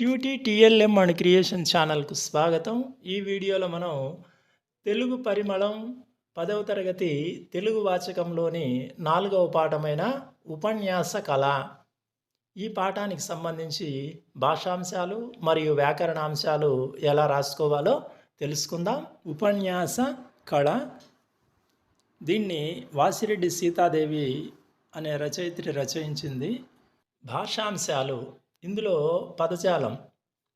Cutie TLM and creation ఛానల్కు స్వాగతం. ఈ వీడియోలో మనం తెలుగు పరిమళం పదవ తరగతి తెలుగు వాచకంలోని నాలుగవ పాఠమైన ఉపన్యాస కళ. ఈ పాఠానికి సంబంధించి భాషాంశాలు మరియు వ్యాకరణాంశాలు ఎలా రాసుకోవాలో తెలుసుకుందాం. ఉపన్యాస కళ. దీన్ని వాసిరెడ్డి సీతాదేవి అనే రచయిత్రి రచయించింది. భాషాంశాలు ఇందులో పదజాలం.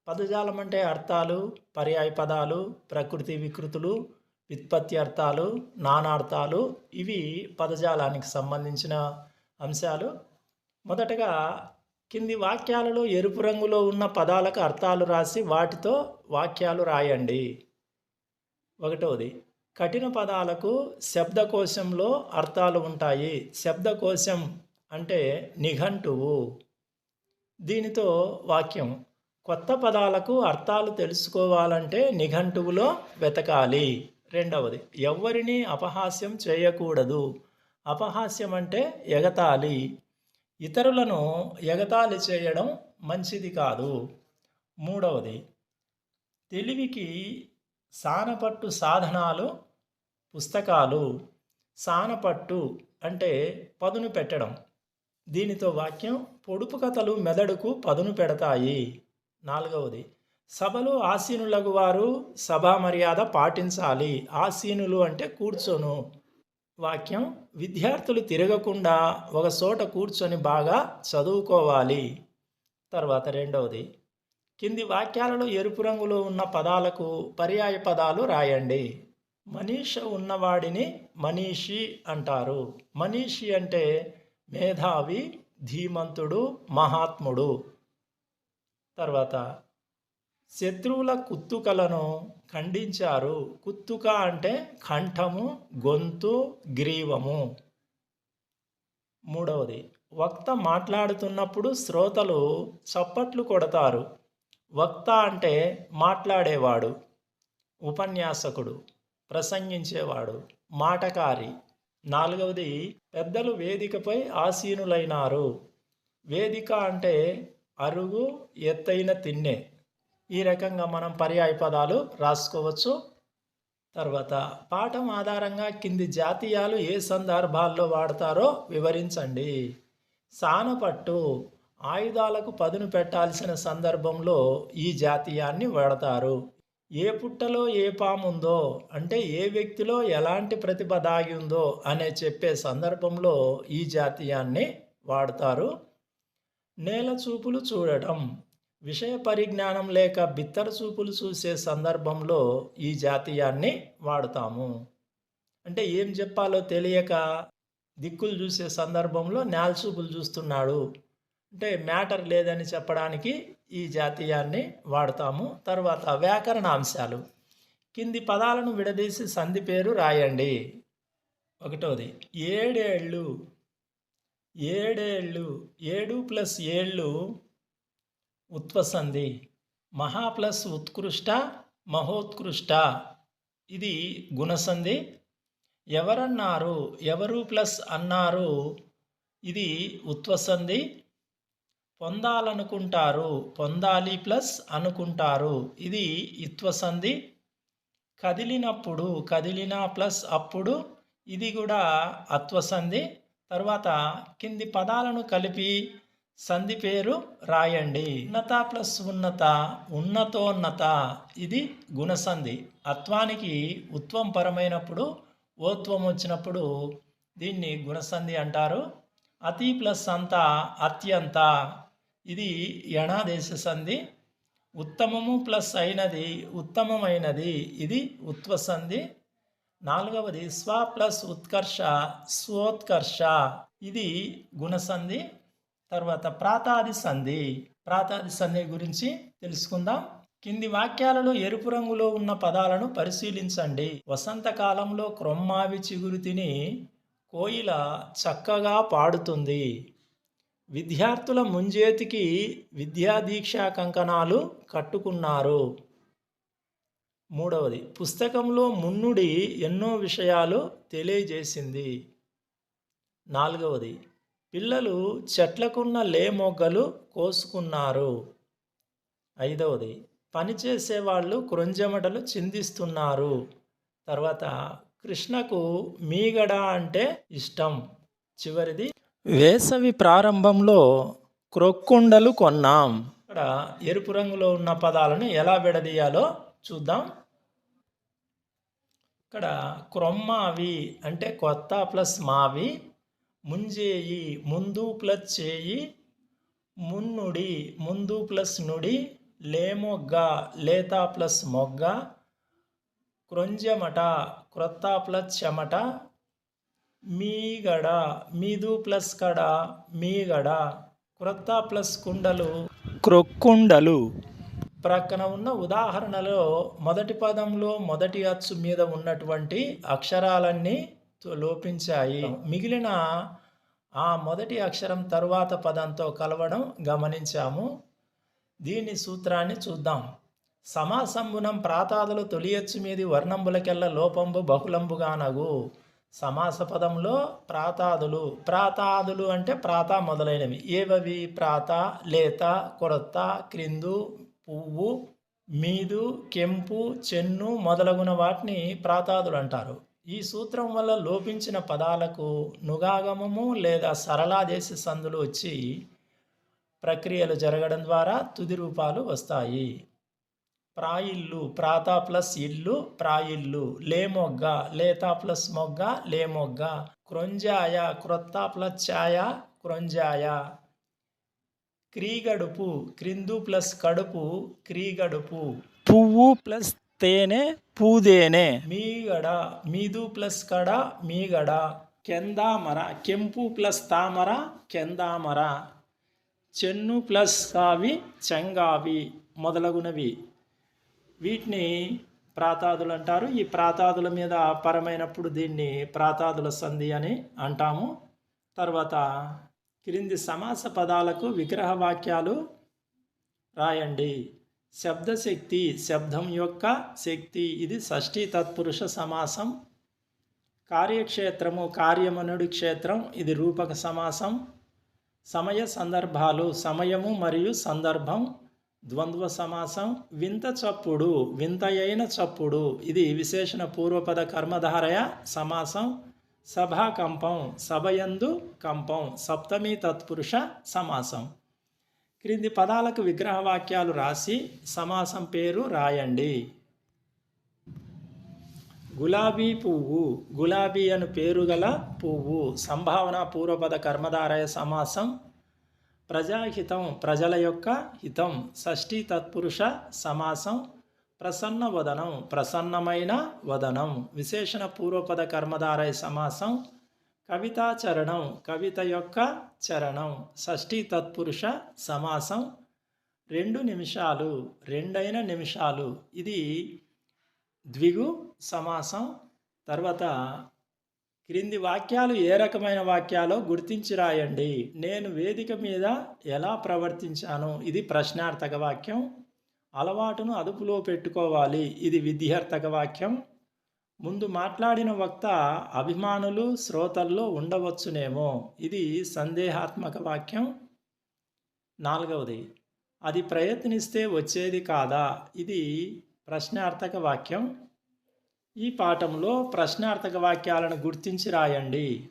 పదజాలం అంటే అర్థాలు పర్యాయ పదాలు ప్రకృతి వికృతులు వ్యుత్పత్తి అర్థాలు నానార్థాలు. ఇవి పదజాలానికి సంబంధించిన అంశాలు. మొదటగా కింది వాక్యాలలో ఎరుపు రంగులో ఉన్న పదాలకు అర్థాలు రాసి వాటితో వాక్యాలు రాయండి. ఒకటవది కఠిన పదాలకు శబ్దకోశంలో అర్థాలు ఉంటాయి. శబ్దకోశం అంటే నిఘంటువు. దీనితో వాక్యం కొత్త పదాలకు అర్థాలు తెలుసుకోవాలంటే నిఘంటువులో వెతకాలి. రెండవది ఎవ్వరిని అపహాస్యం చేయకూడదు. అపహాస్యం అంటే ఎగతాళి. ఇతరులను ఎగతాళి చేయడం మంచిది కాదు. మూడవది తెలివికి సానపట్టు సాధనాలు పుస్తకాలు. సానపట్టు అంటే పదును పెట్టడం. దీనితో వాక్యం పొడుపు కథలు మెదడుకు పదును పెడతాయి. నాలుగవది సభలో ఆసీనులకు వారు సభా మర్యాద పాటించాలి. ఆసీనులు అంటే కూర్చొను. వాక్యం విద్యార్థులు తిరగకుండా ఒక చోట కూర్చొని బాగా చదువుకోవాలి. తర్వాత రెండవది కింది వాక్యాలలో ఎరుపు రంగులో ఉన్న పదాలకు పర్యాయ పదాలు రాయండి. మనీష ఉన్నవాడిని మనీషి అంటారు. మనీషి అంటే మేధావి ధీమంతుడు మహాత్ముడు. తర్వాత శత్రువుల కుత్తుకలను ఖండించారు. కుత్తుక అంటే కంఠము గొంతు గ్రీవము. మూడవది వక్త మాట్లాడుతున్నప్పుడు శ్రోతలు చప్పట్లు కొడతారు. వక్త అంటే మాట్లాడేవాడు ఉపన్యాసకుడు ప్రసంగించేవాడు మాటకారి నాలుగవది పెద్దలు వేదికపై ఆసీనులైనారు. వేదిక అంటే అరుగు ఎత్తైన తిన్నె ఈ రకంగా మనం పర్యాయ పదాలు రాసుకోవచ్చు. తర్వాత పాఠం ఆధారంగా కింది జాతీయాలు ఏ సందర్భాల్లో వాడతారో వివరించండి. సానపట్టు ఆయుధాలకు పదును పెట్టాల్సిన సందర్భంలో ఈ జాతీయాన్ని వాడతారు. ఏ పుట్టలో ఏ పాముందో అంటే ఏ వ్యక్తిలో ఎలాంటి ప్రతిభ దాగి ఉందో అనే చెప్పే సందర్భంలో ఈ జాతీయాన్ని వాడతారు. నేల చూపులు చూడటం విషయ పరిజ్ఞానం లేక బిత్తర చూపులు చూసే సందర్భంలో ఈ జాతీయాన్ని వాడతాము. అంటే ఏం చెప్పాలో తెలియక దిక్కులు చూసే సందర్భంలో నేల చూపులు చూస్తున్నాడు. అంటే మ్యాటర్ లేదని చెప్పడానికి ఈ జాతీయాన్ని వాడతాము. తర్వాత వ్యాకరణ అంశాలు కింది పదాలను విడదీసి సంధి పేరు రాయండి. ఒకటోది ఏడేళ్ళు ఏడేళ్ళు ఏడు ప్లస్ ఏళ్ళు ఉత్వసంధి మహా ప్లస్ ఉత్కృష్ట మహోత్కృష్ట. ఇది గుణసంధి. ఎవరన్నారు ఎవరు ప్లస్ అన్నారు ఇది ఉత్వసంధి పొందాలనుకుంటారు. పొందాలి ప్లస్ అనుకుంటారు. ఇది ఇత్వసంధి. కదిలినప్పుడు కదిలిన ప్లస్ అప్పుడు ఇది కూడా అత్వసంధి. తర్వాత కింది పదాలను కలిపి సంధి పేరు రాయండి. ఉన్నత ప్లస్ ఉన్నత ఉన్నతోన్నత ఇది గుణసంధి. అత్వానికి ఉత్వం పరమైనప్పుడు ఓత్వం వచ్చినప్పుడు దీన్ని గుణసంధి అంటారు. అతి ప్లస్ అంత అత్యంత. ఇది యణాదేశ సంధి ఉత్తమము ప్లస్ అయినది ఉత్తమమైనది. ఇది ఉత్వసంధి నాలుగవది స్వ ప్లస్ ఉత్కర్ష స్వోత్కర్ష. ఇది గుణసంధి తర్వాత ప్రాతాది సంధి. ప్రాతాది సంధి గురించి తెలుసుకుందాం. కింది వాక్యాలలో ఎరుపు రంగులో ఉన్న పదాలను పరిశీలించండి. వసంతకాలంలో క్రొమ్మావి చిగురు తిని కోయిల చక్కగా పాడుతుంది. విద్యార్థుల ముంజేతికి విద్యాదీక్షా కంకణాలు కట్టుకున్నారు. మూడవది పుస్తకంలో మున్నుడి ఎన్నో విషయాలు తెలియజేసింది. నాలుగవది పిల్లలు చెట్లకున్న లేమొగ్గలు కోసుకున్నారు. ఐదవది పనిచేసేవాళ్ళు క్రొంజమటలు చిందిస్తున్నారు. తర్వాత కృష్ణకు మీగడ అంటే ఇష్టం. చివరిది వేసవి ప్రారంభంలో క్రొక్కుండలు కొన్నాం. ఇక్కడ ఎరుపు రంగులో ఉన్న పదాలను ఎలా విడదీయాలో చూద్దాం. ఇక్కడ క్రొమ్మావి అంటే కొత్త ప్లస్ మావి ముంజేయి ముందు ప్లస్ చేయి మున్నుడి ముందు ప్లస్ నుడి లేమొగ్గ లేత ప్లస్ మొగ్గ క్రొంజమట క్రొత్త ప్లస్ చెమట మీగడ మీదు ప్లస్ కడ మీగడ క్రొత్త ప్లస్ కుండలు. క్రొక్కుండలు. ప్రక్కన ఉన్న ఉదాహరణలో మొదటి పదంలో మొదటి అచ్చు మీద ఉన్నటువంటి అక్షరాలన్నీ లోపించాయి. మిగిలిన ఆ మొదటి అక్షరం తరువాత పదంతో కలవడం గమనించాము. దీని సూత్రాన్ని చూద్దాం. సమాసంబునం ప్రాతాదులు తొలియచ్చు మీది వర్ణంబులకెల్ల లోపంబు బహుళంబుగానగు. సమాస పదంలో ప్రాతాదులు. ప్రాతాదులు అంటే ప్రాత మొదలైనవి. ఏవవి? ప్రాత లేత కొరత క్రిందు పువ్వు మీదు కెంపు చెన్ను మొదలగున వాటిని ప్రాతాదులు అంటారు. ఈ సూత్రం వల్ల లోపించిన పదాలకు నుగాగమము లేదా సరళాదేశ సందులు వచ్చి ప్రక్రియలు జరగడం ద్వారా తుది రూపాలు వస్తాయి. ప్రాయిల్లు ప్రాత ప్లస్ ఇల్లు ప్రాయిల్లు లేమొగ్గ లేత ప్లస్ మొగ్గ లేమొగ్గ క్రొంజాయ క్రొత్త ప్లస్ ఛాయ క్రొంజాయ. క్రీగడుపు క్రిందు ప్లస్ కడుపు క్రీగడుపు. పువ్వు ప్లస్ తేనె పూదేనే. మీగడ మీదు ప్లస్ కడ మీగడ. కెందామర కెంపు ప్లస్ తామర కెందామర. చెన్ను ప్లస్ కావి చెంగావి మొదలగునవి. వీటిని ప్రాతాదులు అంటారు. ఈ ప్రాతాదుల మీద పరమైనప్పుడు దీన్ని ప్రాతాదుల సంధి అని అంటాము. తర్వాత క్రింది సమాస పదాలకు విగ్రహ వాక్యాలు రాయండి. శబ్దశక్తి శబ్దం యొక్క శక్తి ఇది షష్ఠీ తత్పురుష సమాసం. కార్యక్షేత్రము కార్యమనుడి క్షేత్రం ఇది రూపక సమాసం. సమయ సందర్భాలు సమయము మరియు సందర్భం. ద్వంద్వ సమాసం వింత చప్పుడు వింతయైన చప్పుడు. ఇది విశేషణ పూర్వపద కర్మధారయ సమాసం సభాకంపం సభయందు కంపం సప్తమి తత్పురుష సమాసం. క్రింది పదాలకు విగ్రహ వాక్యాలు రాసి సమాసం పేరు రాయండి. గులాబీ పువ్వు గులాబీ అను పేరు గల పువ్వు. సంభావన పూర్వపద కర్మధారయ సమాసం ప్రజాహితం ప్రజల యొక్క హితం షష్ఠీ తత్పురుష సమాసం ప్రసన్న వదనం ప్రసన్నమైన వదనం విశేషణ పూర్వపద కర్మధారయ సమాసం కవితా చరణం కవిత యొక్క చరణం షష్ఠీ తత్పురుష సమాసం రెండు నిమిషాలు రెండైన నిమిషాలు. ఇది ద్విగు సమాసం తర్వాత క్రింది వాక్యాలు ఏ రకమైన వాక్యాలో గుర్తించి రాయండి నేను వేదిక మీద ఎలా ప్రవర్తించాను ఇది ప్రశ్నార్థక వాక్యం. అలవాటును అదుపులో పెట్టుకోవాలి ఇది విద్యార్థక వాక్యం. ముందు మాట్లాడిన వక్త అభిమానులు శ్రోతల్లో ఉండవచ్చునేమో ఇది సందేహాత్మక వాక్యం. నాలుగవది అది ప్రయత్నిస్తే వచ్చేది కాదా ఇది ప్రశ్నార్థక వాక్యం. ఈ పాఠంలో ప్రశ్నార్థక వాక్యాలను గుర్తించి రాయండి.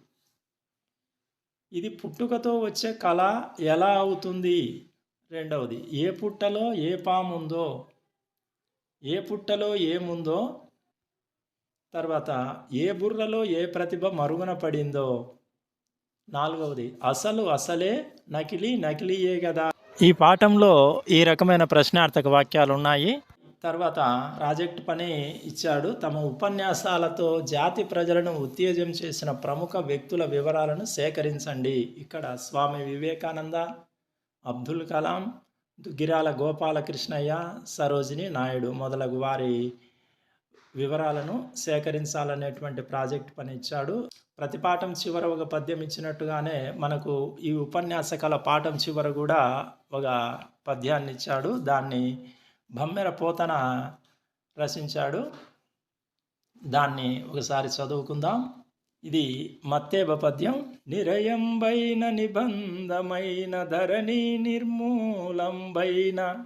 ఇది పుట్టుకతో వచ్చే కళ ఎలా అవుతుంది? రెండవది ఏ పుట్టలో ఏ పాముందో ఏ పుట్టలో ఏముందో తర్వాత ఏ బుర్రలో ఏ ప్రతిభ మరుగున పడిందో. నాలుగవది అసలు అసలే నకిలీ నకిలీయే కదా. ఈ పాఠంలో ఈ రకమైన ప్రశ్నార్థక వాక్యాలు ఉన్నాయి. తర్వాత ప్రాజెక్ట్ పని ఇచ్చాడు. తమ ఉపన్యాసాలతో జాతి ప్రజలను ఉత్తేజం చేసిన ప్రముఖ వ్యక్తుల వివరాలను సేకరించండి. ఇక్కడ స్వామి వివేకానంద అబ్దుల్ కలాం దుగ్గిరాల గోపాలకృష్ణయ్య సరోజిని నాయుడు మొదలగు వారి వివరాలను సేకరించాలనేటువంటి ప్రాజెక్ట్ పని ఇచ్చాడు. ప్రతి పాఠం చివర ఒక పద్యం ఇచ్చినట్టుగానే మనకు ఈ ఉపన్యాసకాల పాఠం చివర కూడా ఒక పద్యాన్ని ఇచ్చాడు. దాన్ని బమ్మెర పోతన రచించాడు. దాన్ని ఒకసారి చదువుకుందాం. ఇది మత్తేబ పద్యం. నిరయంబైన నిబంధమైన ధరణి నిర్మూలంబైన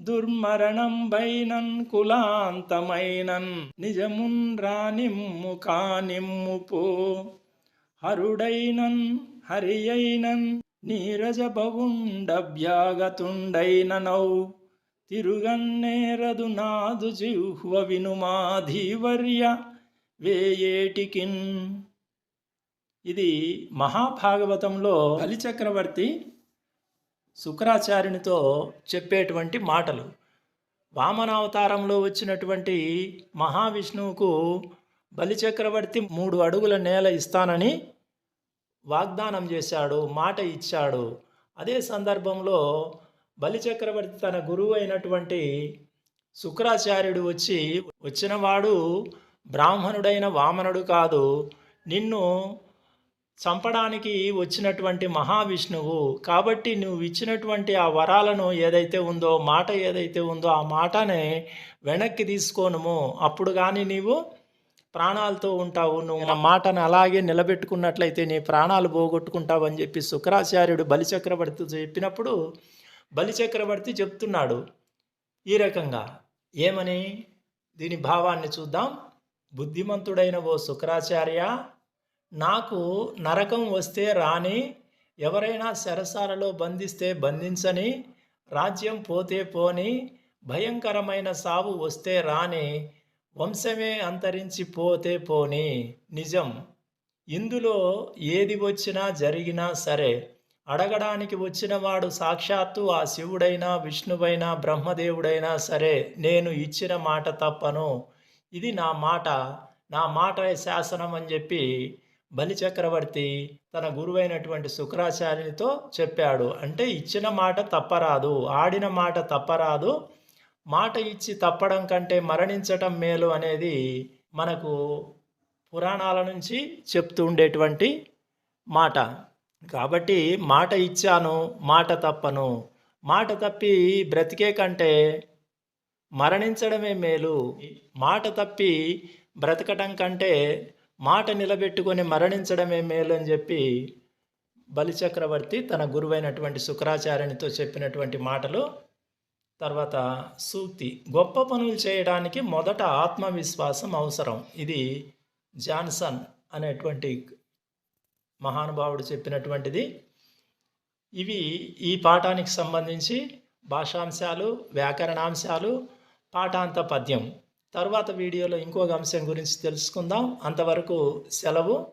దుర్మరణంబైనన్ కులాంతమైనన్ నిజమున్ రానిమ్ము కానిమ్ము పో. హరుడైనన్ హరియైనన్ నీరజ భవుండభ్యాగతుండైన నౌ. తిరుగన్నేరదు నాదు జిహ్వ వినుమాధీవర్య వేయేటికిన్. ఇది మహాభాగవతంలో బలిచక్రవర్తి శుక్రాచార్యునితో చెప్పేటువంటి మాటలు. వామనావతారంలో వచ్చినటువంటి మహావిష్ణువుకు బలిచక్రవర్తి మూడు అడుగుల నేల ఇస్తానని వాగ్దానం చేశాడు మాట ఇచ్చాడు. అదే సందర్భంలో బలిచక్రవర్తి తన గురువు అయినటువంటి శుక్రాచార్యుడు వచ్చి వచ్చినవాడు బ్రాహ్మణుడైన వామనుడు కాదు. నిన్ను చంపడానికి వచ్చినటువంటి మహావిష్ణువు. కాబట్టి నువ్వు ఇచ్చినటువంటి ఆ వరాలను ఏదైతే ఉందో మాట ఏదైతే ఉందో ఆ మాటనే వెనక్కి తీసుకోనుము. అప్పుడు కానీ నీవు ప్రాణాలతో ఉంటావు. నువ్వు నా మాటను అలాగే నిలబెట్టుకున్నట్లయితే నీ ప్రాణాలు పోగొట్టుకుంటావు అని చెప్పి శుక్రాచార్యుడు బలిచక్రవర్తి చెప్పినప్పుడు బలిచక్రవర్తి చెప్తున్నాడు ఈ రకంగా ఏమని? దీని భావాన్ని చూద్దాం. బుద్ధిమంతుడైన ఓ శుక్రాచార్య నాకు నరకం వస్తే రాని ఎవరైనా శరసాలలో బంధిస్తే బంధించని రాజ్యం పోతే పోని భయంకరమైన సావు వస్తే రాని వంశమే అంతరించి పోతే పోని. నిజం. ఇందులో ఏది వచ్చినా జరిగినా సరే అడగడానికి వచ్చినవాడు సాక్షాత్తు ఆ శివుడైనా విష్ణువైనా బ్రహ్మదేవుడైనా సరే నేను ఇచ్చిన మాట తప్పను. ఇది నా మాట. నా మాట శాసనం అని చెప్పి బలిచక్రవర్తి తన గురువైనటువంటి శుక్రాచార్యునితో చెప్పాడు. అంటే ఇచ్చిన మాట తప్పరాదు ఆడిన మాట తప్పరాదు. మాట ఇచ్చి తప్పడం కంటే మరణించటం మేలు అనేది మనకు పురాణాల నుంచి చెప్తూ ఉండేటువంటి మాట. కాబట్టి మాట ఇచ్చాను మాట తప్పను. మాట తప్పి బ్రతికే కంటే మరణించడమే మేలు. మాట తప్పి బ్రతకటం కంటే మాట నిలబెట్టుకొని మరణించడమే మేలు అని చెప్పి బలిచక్రవర్తి తన గురువైనటువంటి శుక్రాచార్యునితో చెప్పినటువంటి మాటలు. తర్వాత సూక్తి గొప్ప పనులు చేయడానికి మొదట ఆత్మవిశ్వాసం అవసరం. ఇది జాన్సన్ అనేటువంటి మహానుభావుడు చెప్పినటువంటిది. ఇవి ఈ పాఠానికి సంబంధించి భాషాంశాలు వ్యాకరణాంశాలు పాఠాంత పద్యం. తర్వాత వీడియోలో ఇంకొక అంశం గురించి తెలుసుకుందాం. అంతవరకు సెలవు.